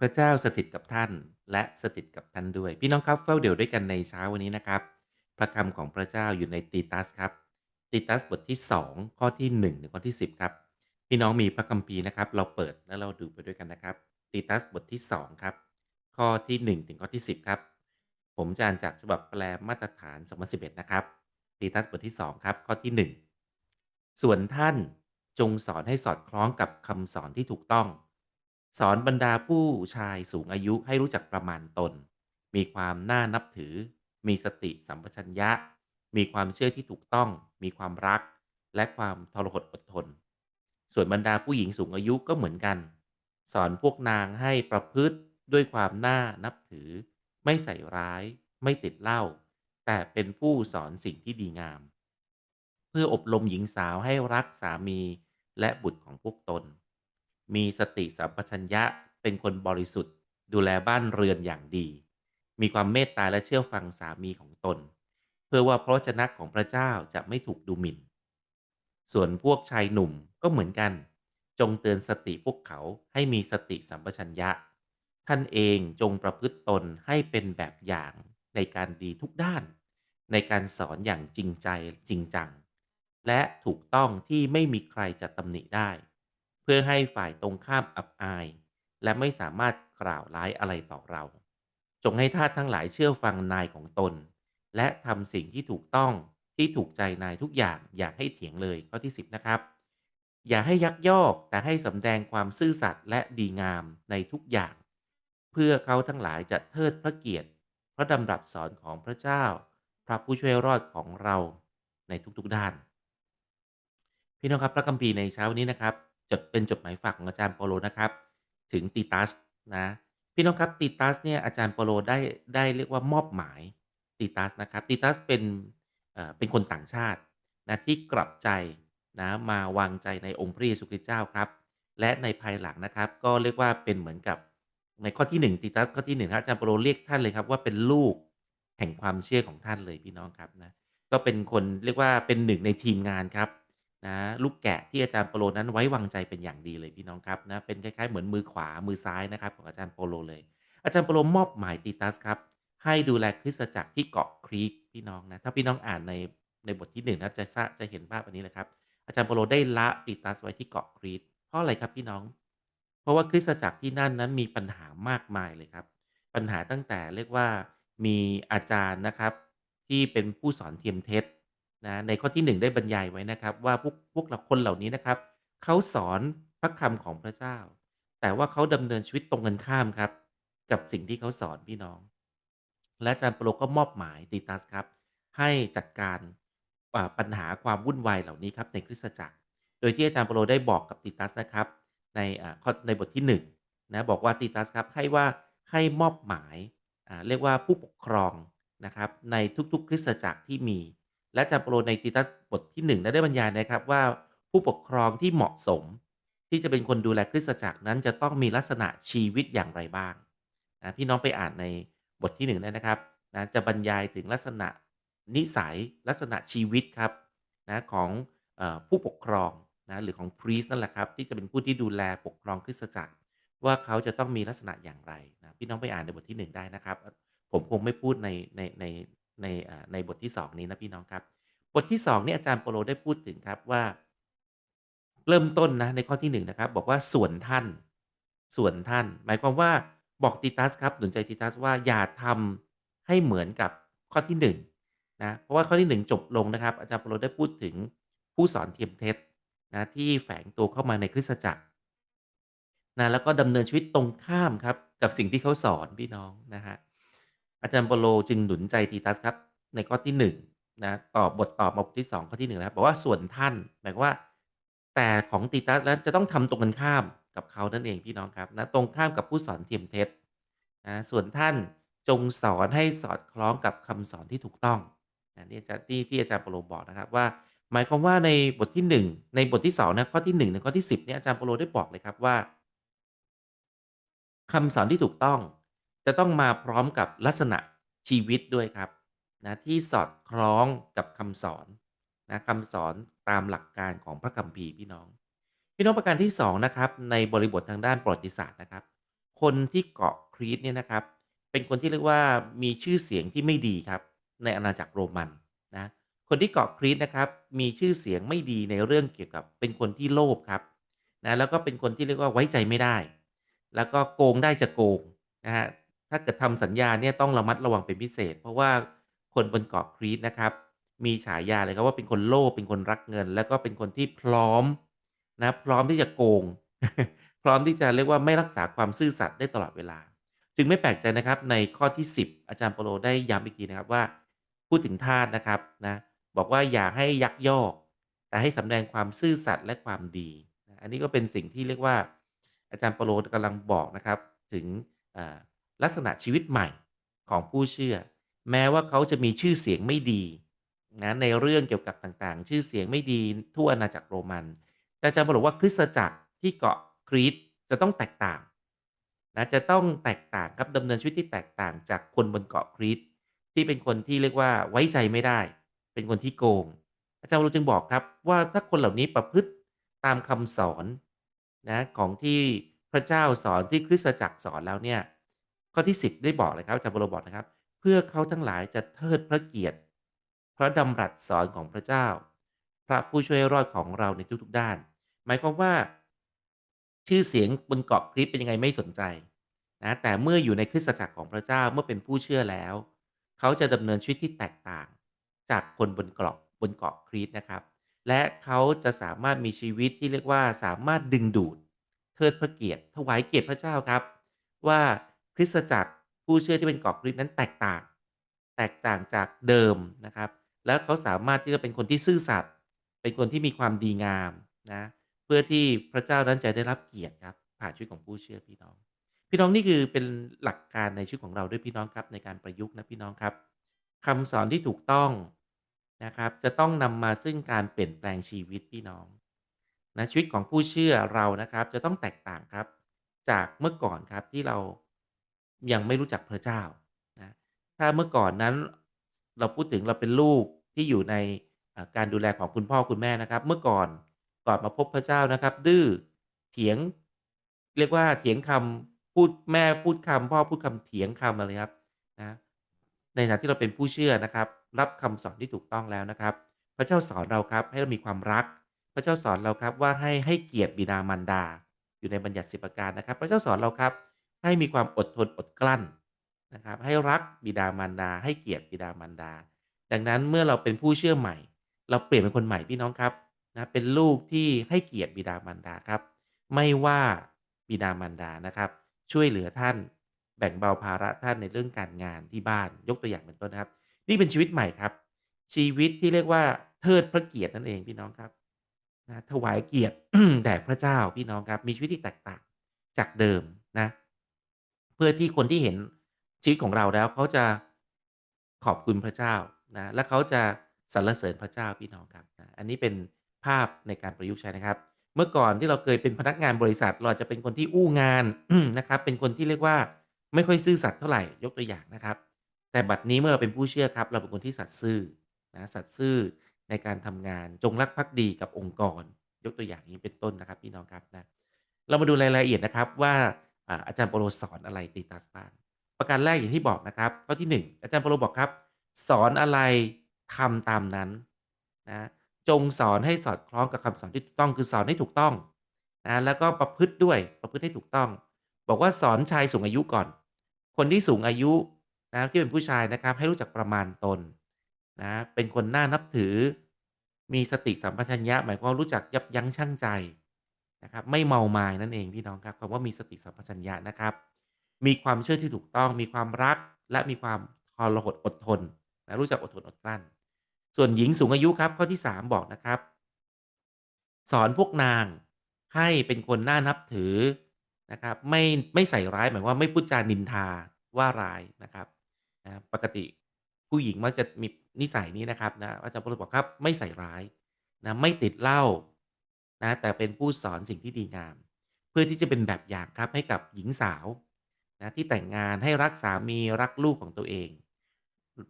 พระเจ้าสถิตกับท่าน และสถิตกับท่านด้วย พี่น้องครับเฝ้าเดี่ยวด้วยกันในเช้าวันนี้นะครับ พระคำของพระเจ้าอยู่ในตีตัสครับตีตัสบทที่ 2 ข้อที่ 1 ถึงข้อที่ 10 ครับ พี่น้องมีพระคัมภีร์นะครับ เราเปิดแล้วเราดูไปด้วยกันนะครับตีตัสบทที่ 2 ครับ ข้อที่ 1 ถึงข้อที่ 10 ครับ ผมจะอ่านจากฉบับแปลมาตรฐาน 2011 นะครับตีตัสบทที่ 2 ครับ ข้อที่ 1 ส่วนท่านจงสอนให้สอดคล้องกับคำสอนที่ถูกต้อง สอนบรรดาผู้ชายสูงอายุให้รู้จักประมาณตน มีความน่านับถือ มีสติสัมปชัญญะ มีความเชื่อที่ถูกต้อง มีความรัก และความทรหดอดทน ส่วนบรรดาผู้หญิงสูงอายุก็เหมือนกัน สอนพวกนางให้ประพฤติด้วยความน่านับถือ ไม่ใส่ร้าย ไม่ติดเหล้าแต่เป็นผู้สอนสิ่งที่ดีงาม เพื่ออบรมหญิงสาวให้รักสามีและบุตรของพวกตน มีสติสัมปชัญญะเป็นคนบริสุทธิ์ ดูแลบ้านเรือนอย่างดี มีความเมตตาและเชื่อฟังสามีของตน เพื่อว่าพระวจนะของพระเจ้าจะไม่ถูกดูหมิ่น ส่วนพวกชายหนุ่มก็เหมือนกัน จงเตือนสติพวกเขาให้มีสติสัมปชัญญะ ท่านเองจงประพฤติตนให้เป็นแบบอย่างในการดีทุกด้าน ในการสอนอย่างจริงใจจริงจัง และถูกต้องที่ไม่มีใครจะตำหนิได้ พื่อให้ฝ่ายตรงข้ามอับอาย และไม่สามารถกล่าวร้ายอะไรต่อเรา จงให้ทาสทั้งหลายเชื่อฟังนายของตน และทำสิ่งที่ถูกต้องที่ถูกใจนายทุกอย่างอย่าให้เถียงเลยข้อที่ 10 นะครับ อย่าให้ยักยอกแต่ให้สำแดงความซื่อสัตย์และดีงามในทุกอย่าง เพื่อเขาทั้งหลายจะเทิดพระเกียรติ พระดำรับสอนของพระเจ้า พระผู้ช่วยรอดของเราในทุกๆด้าน พี่น้องครับพระคัมภีร์ในเช้านี้นะครับ จดเป็นจดหมายฝากของอาจารย์เปาโลนะครับ ถึงติตัสนะพี่น้องครับติตัสเนี่ยอาจารย์เปาโลได้ได้เรียกว่ามอบหมายติตัสนะครับติตัสเป็นเอ่อเป็นคนต่างชาตินะที่กลับใจนะมาวางใจในองค์พระเยซูคริสต์เจ้าครับ และในภายหลังนะครับ ก็เรียกว่าเป็นเหมือนกับในข้อที่ 1 ติตัสข้อที่1ครับอาจารย์เปโลเรียกท่านเลยครับว่าเป็นลูกแห่งความเชื่อของท่านเลยพี่น้องครับนะก็เป็นคนเรียกว่าเป็นหนึ่งในทีมงานครับ นะลูกแกะที่อาจารย์โปโลนั้นไว้วางใจเป็นอย่างดีเลยพี่น้องครับนะเป็นคล้ายๆเหมือนมือขวามือซ้ายนะครับของอาจารย์โปโลเลย อาจารย์โปโลมอบหมายติตัสครับให้ดูแลคริสตจักรที่เกาะครีตพี่น้องนะถ้าพี่น้องอ่านในในบทที่หนึ่งนะจะทราบจะเห็นภาพอันนี้แหละครับ อาจารย์โปโลได้ละติตัสไว้ที่เกาะครีตเพราะอะไรครับพี่น้อง เพราะว่าคริสตจักรที่นั่นนั้นมีปัญหามากมายเลยครับ ปัญหาตั้งแต่เรียกว่ามีอาจารย์นะครับที่เป็นผู้สอนเทียมเท็จ นะในข้อที่1ได้บรรยายไว้นะครับ ว่าพวกพวกเราคนเหล่านี้นะครับ เขาสอนพระคำของพระเจ้า แต่ว่าเขาดำเนินชีวิตตรงกันข้ามครับ กับสิ่งที่เขาสอนพี่น้อง และอาจารย์เปโลก็มอบหมายติตัสครับ ให้จัดการปัญหาความวุ่นวายเหล่านี้ครับในคริสตจักร โดยที่อาจารย์เปโลได้บอกกับติตัสนะครับ ในข้อในบทที่1นะบอกว่าติตัสครับให้ว่าให้มอบหมายเรียกว่าผู้ปกครองนะครับในทุกๆ คริสตจักรที่มี และอาจารย์เปโลในติตัสบทที่1ได้บรรยายนะครับว่า ผู้ปกครองที่เหมาะสม ที่จะเป็นคนดูแลคริสตจักรนั้นจะต้องมีลักษณะชีวิตอย่างไรบ้างนะพี่น้องไปอ่านในบทที่1ได้นะครับนะจะบรรยายถึงลักษณะนิสัยลักษณะชีวิตครับนะของออผู้ปกครองนะหรือของพรีสนั่นแหละครับที่จะเป็นผู้ที่ดูแลปกครองคริสตจักร ว่าเขาจะต้องมีลักษณะอย่างไรนะพี่น้องไปอ่านในบทที่ 1 ได้นะครับ ผมคงไม่พูดในในใน ในอ่าในบทที่ 2 นี้นะพี่น้องครับ บทที่ 2 เนี่ยอาจารย์เปโลได้พูดถึงครับว่า เริ่มต้นนะในข้อที่ 1 นะครับ บอกว่าส่วนท่าน ส่วนท่าน หมายความว่าบอกติตัสครับหนุนใจติตัสว่าอย่าทำให้เหมือนกับข้อที่1นะเพราะว่าข้อที่ 1 จบลงนะครับ อาจารย์เปโลได้พูดถึงผู้สอนเทียมเท็จนะที่แฝงตัวเข้ามาในคริสตจักรนะแล้วก็ดำเนินชีวิตตรงข้ามครับ กับสิ่งที่เขาสอนพี่น้องนะฮะ อาจารย์เปโลจึงหนุนใจทีตัสครับ ในข้อที่1นะตอบบทตอบมาบทที่2ข้อที่1นะครับบอกว่าส่วนท่านหมายว่า แต่ของติตัสแล้วจะต้องทำตรงกันข้ามกับเขานั่นเองพี่น้องครับนะตรงข้ามกับผู้สอนเทียมเท็จนะส่วนท่านจงสอนให้สอดคล้องกับคำสอนที่ถูกต้องนะนี่อาจารย์ที่ที่อาจารย์เปโลบอกนะครับว่า หมายความว่าในบทที่ 1 ในบทที่2นะข้อที่1ถึงข้อที่ 10เนี่ยอาจารย์เปโลได้บอกเลยครับว่าคำสอนที่ถูกต้อง จะต้องมาพร้อมกับลักษณะชีวิตด้วยครับนะที่สอดคล้องกับคำสอนนะคำสอนตามหลักการของพระคัมภีร์พี่น้อง พี่น้องประการที่2นะครับในบริบททางด้านประวัติศาสตร์นะครับ คนที่เกาะครีตเนี่ยนะครับ เป็นคนที่เรียกว่ามีชื่อเสียงที่ไม่ดีครับในอาณาจักรโรมันนะคนที่เกาะครีตนะครับมีชื่อเสียงไม่ดีในเรื่องเกี่ยวกับเป็นคนที่โลภครับนะแล้วก็เป็นคนที่เรียกว่าไว้ใจไม่ได้ แล้วก็โกงได้จะโกงนะฮะ ถ้าเกิดทำสัญญาเนี่ยต้องระมัดระวังเป็นพิเศษ เพราะว่าคนบนเกาะครีตนะครับ มีฉายาเลยครับว่าเป็นคนโลภเป็นคนรักเงิน แล้วก็เป็นคนที่พร้อมนะพร้อมที่จะโกง พร้อมที่จะเรียกว่าไม่รักษาความซื่อสัตย์ได้ตลอดเวลา จึงไม่แปลกใจนะครับในข้อที่ 10 อาจารย์เปโลได้ย้ำอีกทีนะครับว่า พูดถึงทาสนะครับนะบอกว่าอย่าให้ยักยอก แต่ให้สำแดงความซื่อสัตย์และความดี อันนี้ก็เป็นสิ่งที่เรียกว่าอาจารย์เปโลกำลังบอกนะครับถึงอ่อ ลักษณะชีวิตใหม่ของผู้เชื่อ แม้ว่าเขาจะมีชื่อเสียงไม่ดีนะในเรื่องเกี่ยวกับต่างๆ ชื่อเสียงไม่ดีทั่วอาณาจักรโรมัน แต่อาจารย์บอกว่าคริสตจักรที่เกาะครีตจะต้องแตกต่างนะจะต้องแตกต่างครับดำเนินชีวิตที่แตกต่างจากคนบนเกาะครีตที่เป็นคนที่เรียกว่าไว้ใจไม่ได้ เป็นคนที่โกง อาจารย์เราจึงบอกครับว่าถ้าคนเหล่านี้ประพฤติตามคำสอนนะของที่พระเจ้าสอนที่คริสตจักรสอนแล้วเนี่ย ข้อที่ 10 ได้บอกเลยครับอาจารย์เปาโลบอกนะครับ เพื่อเขาทั้งหลายจะเทิดพระเกียรติ พระดำรัสสอนของพระเจ้า พระผู้ช่วยรอดของเราในทุกๆด้าน หมายความว่า ชื่อเสียงบนเกาะคริสเป็นยังไงไม่สนใจนะแต่เมื่ออยู่ในคริสตจักรของพระเจ้าเมื่อเป็นผู้เชื่อแล้ว เขาจะดำเนินชีวิตที่แตกต่าง จากคนบนเกาะบนเกาะคริสนะครับ และเขาจะสามารถมีชีวิตที่เรียกว่าสามารถดึงดูด เทิดพระเกียรติถวายเกียรติพระเจ้าครับ ว่า คริสตจักรผู้เชื่อที่เป็นเกาะคริสนั้นแตกต่าง แตกต่างจากเดิมนะครับ แล้วเขาสามารถที่จะเป็นคนที่ซื่อสัตย์เป็นคนที่มีความดีงามนะเพื่อที่พระเจ้านั้นจะได้รับเกียรติครับผ่านชีวิตของผู้เชื่อพี่น้อง พี่น้องนี่คือเป็นหลักการในชีวิตของเราด้วยพี่น้องครับในการประยุกต์นะพี่น้องครับคำสอนที่ถูกต้องนะครับจะต้องนำมาซึ่งการเปลี่ยนแปลงชีวิตพี่น้องนะชีวิตของผู้เชื่อเรานะครับ จะต้องแตกต่างครับ จากเมื่อก่อนครับที่เรา ยังไม่รู้จักพระเจ้านะถ้าเมื่อก่อนนั้นเราพูดถึงเราเป็นลูกที่อยู่ในการดูแลของคุณพ่อคุณแม่นะครับ เมื่อก่อนก่อนมาพบพระเจ้านะครับ ดื้อเถียง เรียกว่าเถียงคำพูดแม่พูดคำพ่อพูดคำเถียงคำอะไรครับนะในฐานะที่เราเป็นผู้เชื่อนะครับ รับคำสอนที่ถูกต้องแล้วนะครับ พระเจ้าสอนเราครับให้เรามีความรัก พระเจ้าสอนเราครับว่าให้ให้เกียรติบิดามารดา อยู่ในบัญญัติสิบประการนะครับ พระเจ้าสอนเราครับ ให้มีความอดทนอดกลั้นนะครับ ให้รักบิดามารดา ให้เกียรติบิดามารดา ดังนั้นเมื่อเราเป็นผู้เชื่อใหม่ เราเปลี่ยนเป็นคนใหม่พี่น้องครับนะเป็นลูกที่ให้เกียรติบิดามารดาครับ ไม่ว่าบิดามารดานะครับ ช่วยเหลือท่านแบ่งเบาภาระท่านในเรื่องการงานที่บ้านยกตัวอย่างเป็นต้นนะครับ นี่เป็นชีวิตใหม่ครับ ชีวิตที่เรียกว่าเทิดพระเกียรตินั่นเองพี่น้องครับนะถวายเกียรติแด่พระเจ้าพี่น้องครับ มีชีวิตที่แตกต่างจากเดิมนะ เพื่อที่คนที่เห็นชีวิตของเราแล้วเขาจะขอบคุณพระเจ้านะและเขาจะสรรเสริญพระเจ้าพี่น้องครับนะอันนี้เป็นภาพในการประยุกต์ใช้นะครับ เมื่อก่อนที่เราเคยเป็นพนักงานบริษัท เราจะเป็นคนที่อู้งานนะครับ เป็นคนที่เรียกว่าไม่ค่อยซื่อสัตย์เท่าไหร่ยกตัวอย่างนะครับ แต่บัดนี้เมื่อเราเป็นผู้เชื่อครับ เราเป็นคนที่สัตย์ซื่อนะสัตย์ซื่อในการทำงานจงรักภักดีกับองค์กร ยกตัวอย่างนี้เป็นต้นนะครับพี่น้องครับนะเรามาดูรายละเอียดนะครับว่า อาจารย์เปโลสอนอะไรตีตัสบ้างประการแรกอย่างที่บอกนะครับข้อที่หนึ่งอาจารย์เปโลบอกครับ สอนอะไรทำตามนั้นนะจงสอนให้สอดคล้องกับคำสอนที่ถูกต้องคือสอนให้ถูกต้องนะแล้วก็ประพฤติด้วยประพฤติให้ถูกต้อง บอกว่าสอนชายสูงอายุก่อน คนที่สูงอายุนะที่เป็นผู้ชายนะครับให้รู้จักประมาณตนนะเป็นคนน่านับถือ มีสติสัมปชัญญะ หมายความรู้จักยับยั้งชั่งใจ นะครับ ไม่เมามายนั่นเองพี่น้องครับคำว่ามีสติสัมปชัญญะนะครับ มีความเชื่อที่ถูกต้องมีความรักและมีความทรหดอดทนนะรู้จักอดทนอดกลั้น ส่วนหญิงสูงอายุครับข้อที่ 3 บอกนะครับ สอนพวกนางให้เป็นคนน่านับถือนะครับ ไม่ไม่ใส่ร้ายหมายว่าไม่พูดจานินทาว่าร้ายนะครับนะปกติผู้หญิงมักจะมีนิสัยนี้นะครับนะอาจารย์พลบอกครับ ไม่ใส่ร้ายนะไม่ติดเหล้า นะแต่เป็นผู้สอนสิ่งที่ดีงาม เพื่อที่จะเป็นแบบอย่างครับให้กับหญิงสาวนะที่แต่งงานให้รักสามีรักลูกของตัวเอง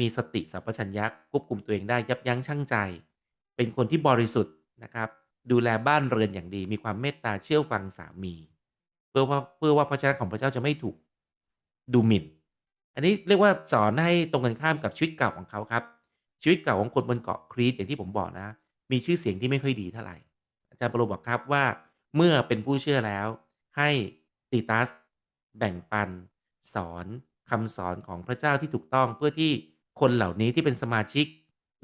มีสติสัมปชัญญะควบคุมตัวเองได้ยับยั้งชั่งใจ เป็นคนที่บริสุทธิ์นะครับ ดูแลบ้านเรือนอย่างดี มีความเมตตาเชื่อฟังสามี เพื่อว่าเพื่อว่าพระชนะของพระเจ้าจะไม่ถูกดูหมิ่น อันนี้เรียกว่าสอนให้ตรงกันข้ามกับชีวิตเก่าของเขาครับ ชีวิตเก่าของคนบนเกาะครีตอย่างที่ผมบอกนะ มีชื่อเสียงที่ไม่ค่อยดีเท่าไหรอา จารย์ปาโลบอกครับว่าเมื่อเป็นผู้เชื่อแล้ว ให้ตีตัสแบ่งปัน สอนคำสอนของพระเจ้าที่ถูกต้องเพื่อที่คนเหล่านี้ที่เป็นสมาชิก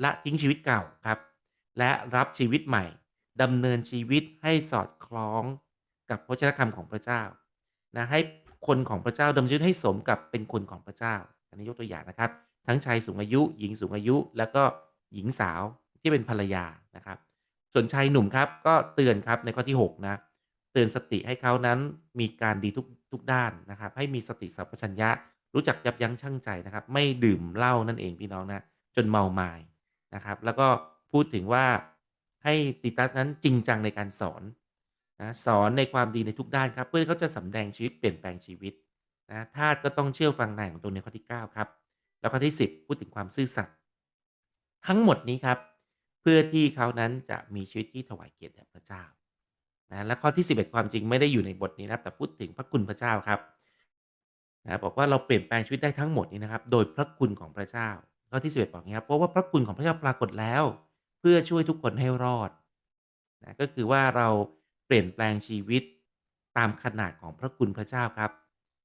ละทิ้งชีวิตเก่าครับ และรับชีวิตใหม่ดำเนินชีวิตให้สอดคล้องกับพระเจ้าคำของพระเจ้านะให้คนของพระเจ้าดำเนินชีวิตให้สมกับเป็นคนของพระเจ้า อันนี้ยกตัวอย่างนะครับ ทั้งชายสูงอายุ หญิงสูงอายุ แล้วก็หญิงสาวที่เป็นภรรยานะครับ ส่วนชายหนุ่มครับก็เตือนครับในข้อที่ 6 นะ เตือนสติให้เขานั้นมีการดีทุกทุกด้านนะครับ ให้มีสติสัมปชัญญะ รู้จักยับยั้งชั่งใจนะครับ ไม่ดื่มเหล้านั่นเองพี่น้องนะ จนเมาไมา้นะครับ แล้วก็พูดถึงว่าให้ติตัสนั้นจริงจังในการสอนนะสอนในความดีในทุกด้านครับ เพื่อเขาจะสำแดงชีวิตเปลี่ยนแปลงชีวิตนะทาสก็ต้องเชื่อฟังนายของตนในข้อที่ 9 ครับ แล้วข้อที่ 10 พูดถึงความซื่อสัตย์ทั้งหมดนี้ครับ พื่อที่เขานั้นจะมีชีวิตที่ถวายเกียรติแด่พระเจ้านะและข้อที่ 11 ความจริงไม่ได้อยู่ในบทนี้นะแต่พูดถึงพระคุณพระเจ้าครับนะบอกว่าเราเปลี่ยนแปลงชีวิตได้ทั้งหมดนี้นะครับ โดยพระคุณของพระเจ้า ข้อที่ 11 บอกงี้ครับเพราะว่าพระคุณของพระเจ้าปรากฏแล้ว เพื่อช่วยทุกคนให้รอดนะก็คือว่าเราเปลี่ยนแปลงชีวิตตามขนาดของพระคุณพระเจ้าครับ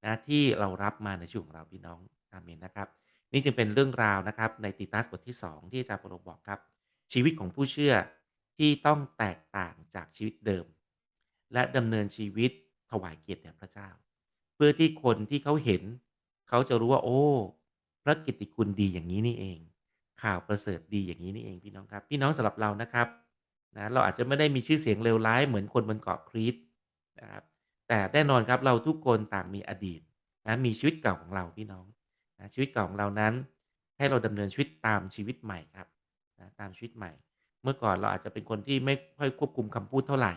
นะที่เรารับมาในชีวิตของเราพี่น้องอาเมนนะครับ นี่จึงเป็นเรื่องราวนะครับในติตัสบทที่ 2 ที่อาจารย์ปรโลบอกครับ ชีวิตของผู้เชื่อที่ต้องแตกต่างจากชีวิตเดิม และดำเนินชีวิตถวายเกียรติแด่พระเจ้า เพื่อที่คนที่เขาเห็น เขาจะรู้ว่า โอ้ พระกิตติคุณดีอย่างนี้นี่เอง ข่าวประเสริฐดีอย่างนี้นี่เองพี่น้องครับ พี่น้องสำหรับเรานะครับนะเราอาจจะไม่ได้มีชื่อเสียงเลวร้ายเหมือนคนบนเกาะครีตนะครับแต่แน่นอนครับเราทุกคนต่างมีอดีตนะมีชีวิตเก่าของเราพี่น้องนะชีวิตเก่าของเรานั้น ให้เราดำเนินชีวิตตามชีวิตใหม่ครับ นะตามชีวิตใหม่ เมื่อก่อนเราอาจจะเป็นคนที่ไม่ค่อยควบคุมคำพูดเท่าไหร่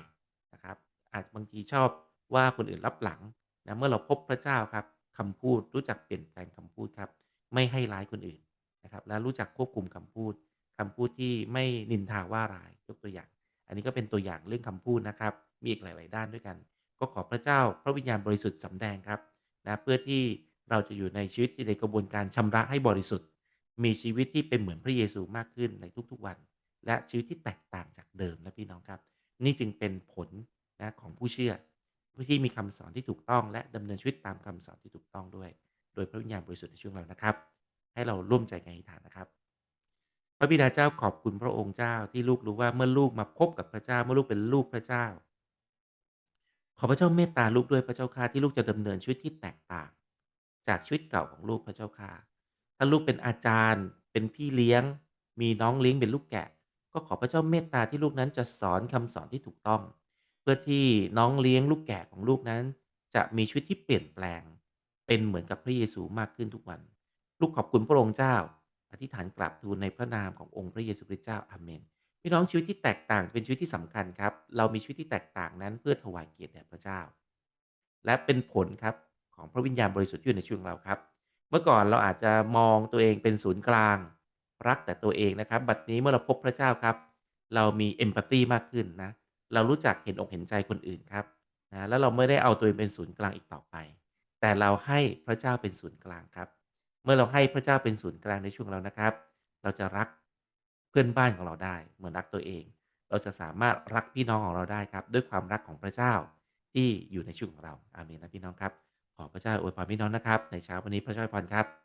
นะครับ อาจบางทีชอบว่าคนอื่นรับหลังนะเมื่อเราพบพระเจ้าครับคำพูดรู้จักเปลี่ยนแปลงคำพูดครับ ไม่ให้ร้ายคนอื่นนะครับ และรู้จักควบคุมคำพูดคำพูดที่ไม่นินทาว่าร้ายยกตัวอย่าง อันนี้ก็เป็นตัวอย่างเรื่องคำพูดนะครับ มีอีกหลาย ๆ ด้านด้วยกัน ก็ขอพระเจ้าพระวิญญาณบริสุทธิ์สำแดงครับนะเพื่อที่เราจะอยู่ในชีวิตที่ในกระบวนการชำระให้บริสุทธิ์ มีชีวิตที่เป็นเหมือนพระเยซูมากขึ้นในทุกๆวัน และชีวิตที่แตกต่างจากเดิมนะพี่น้องครับ นี่จึงเป็นผลนะของผู้เชื่อที่มีคำสอนที่ถูกต้องและดำเนินชีวิตตามคำสอนที่ถูกต้องด้วย โดยพระวิญญาณบริสุทธิ์ในช่วงเรานะครับ ให้เราร่วมใจกันอธิษฐานนะครับ พระบิดาเจ้าขอบคุณพระองค์เจ้าที่ลูกรู้ว่าเมื่อลูกมาพบกับพระเจ้าเมื่อลูกเป็นลูกพระเจ้า ขอพระเจ้าเมตตาลูกด้วยพระเจ้าค่าที่ลูกจะดำเนินชีวิตที่แตกต่าง จากชีวิตเก่าของลูกพระเจ้าค่าาลูกเป็นอาจารย์ เป็นพี่เลี้ยง มีน้องเลี้ยงเป็นลูกแกะ ก็ขอพระเจ้าเมตตาที่ลูกนั้นจะสอนคำสอนที่ถูกต้อง เพื่อที่น้องเลี้ยงลูกแกะของลูกนั้น จะมีชีวิตที่เปลี่ยนแปลง เป็นเหมือนกับพระเยซูมากขึ้นทุกวัน ลูกขอบคุณพระองค์เจ้า อธิษฐานกราบทูลในพระนามขององค์พระเยซูคริสต์เจ้าอาเมนพี่น้องชีวิตที่แตกต่างเป็นชีวิตที่สำคัญครับ เรามีชีวิตที่แตกต่างนั้นเพื่อถวายเกียรติแด่พระเจ้า และเป็นผลครับของพระวิญญาณบริสุทธิ์อยู่ในชีวิตของเราครับ มื่อก่อนเราอาจจะมองตัวเองเป็นศูนย์กลาง รักแต่ตัวเองนะครับ บัดนี้เมื่อเราพบพระเจ้าครับ เรามีเอมพัตตีมากขึ้นนะ เรารู้จักเห็นอกเห็นใจคนอื่นครับนะแล้วเราไม่ได้เอาตัวเองเป็นศูนย์กลางอีกต่อไป แต่เราให้พระเจ้าเป็นศูนย์กลางครับ เมื่อเราให้พระเจ้าเป็นศูนย์กลางในช่วงเรานะครับ เราจะรักเพื่อนบ้านของเราได้เหมือนรักตัวเอง เราจะสามารถรักพี่น้องของเราได้ครับ ด้วยความรักของพระเจ้าที่อยู่ในชีวิตของเราอาเมนนะพี่น้องครับ ขอพระเจ้าอวยพรพี่น้องนะครับ ในเช้าวันนี้พระเจ้าอวยพรครับ